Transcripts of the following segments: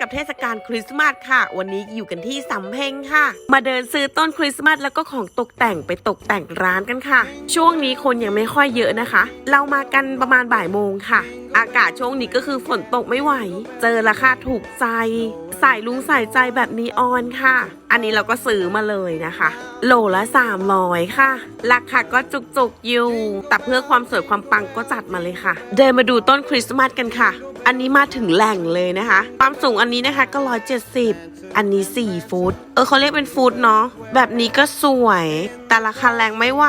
กับเทศกาลคริสต์มาสค่ะ วันนี้อยู่กันที่สำเพ็งค่ะ มาเดินซื้อต้นคริสต์มาสแล้วก็ของตกแต่งไปตกแต่งร้านกันค่ะ ช่วงนี้คนยังไม่ค่อยเยอะนะคะ เรามากันประมาณบ่ายโมงค่ะ อากาศช่วงนี้ก็คือฝนตกไม่ไหว เจอราคาถูกใจใส่ลุงใส่ใจแบบนีออนค่ะ อันนี้เราก็ซื้อมาเลยนะคะ โลละ300ค่ะ ราคาก็จุกๆอยู่ แต่เพื่อความสวยความปังก็จัดมาเลยค่ะ เดินมาดูต้นคริสต์มาสกันค่ะ อันนี้มาถึงแหล่งเลยนะคะ ความสูงอันนี้นะคะก็ร้อยเจ็ดสิบอันนี้สี่ฟุต เออเขาเรียกเป็นฟุตเนาะแบบนี้ก็สวย แต่ราคาแรงไม่ไหว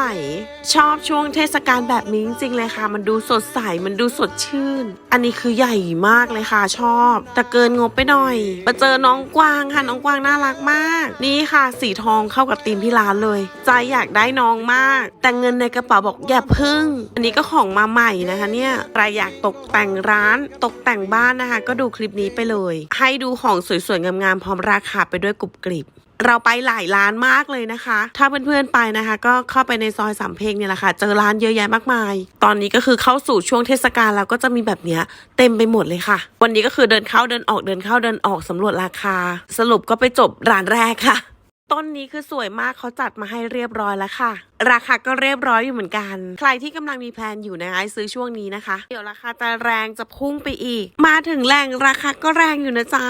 ชอบช่วงเทศกาลแบบนี้จริงๆเลยค่ะ มันดูสดใส มันดูสดชื่น อันนี้คือใหญ่มากเลยค่ะ ชอบ แต่เกินงบไปหน่อย มาเจอน้องกวางค่ะ น้องกวางน่ารักมาก นี่ค่ะสีทองเข้ากับธีมที่ร้านเลย ใจอยากได้น้องมาก แต่เงินในกระเป๋าบอกอย่าพึ่ง อันนี้ก็ของมาใหม่นะคะเนี่ยใครอยากตกแต่งร้าน ตกแต่งบ้านนะคะ ก็ดูคลิปนี้ไปเลย ให้ดูของสวยๆงามๆพร้อมราคาไปด้วยกรุบกริบ เราไปหลายร้านมากเลยนะคะ ถ้าเพื่อนๆไปนะคะ ก็เข้าไปในซอยสามเพลงเนี่ยแหละค่ะ เจอร้านเยอะแยะมากมาย ตอนนี้ก็คือเข้าสู่ช่วงเทศกาลแล้วก็จะมีแบบเนี้ยเต็มไปหมดเลยค่ะ วันนี้ก็คือเดินเข้าเดินออกเดินเข้าเดินออกสำรวจราคา สรุปก็ไปจบร้านแรกค่ะต้นนี้คือสวยมากเขาจัดมาให้เรียบร้อยแล้วค่ะ ราคาก็เรียบร้อยอยู่เหมือนกัน ใครที่กำลังมีแพลนอยู่นะคะซื้อช่วงนี้นะคะ เดี๋ยวราคาจะแรงจะพุ่งไปอีก มาถึงแรงราคาก็แรงอยู่นะจ๊ะ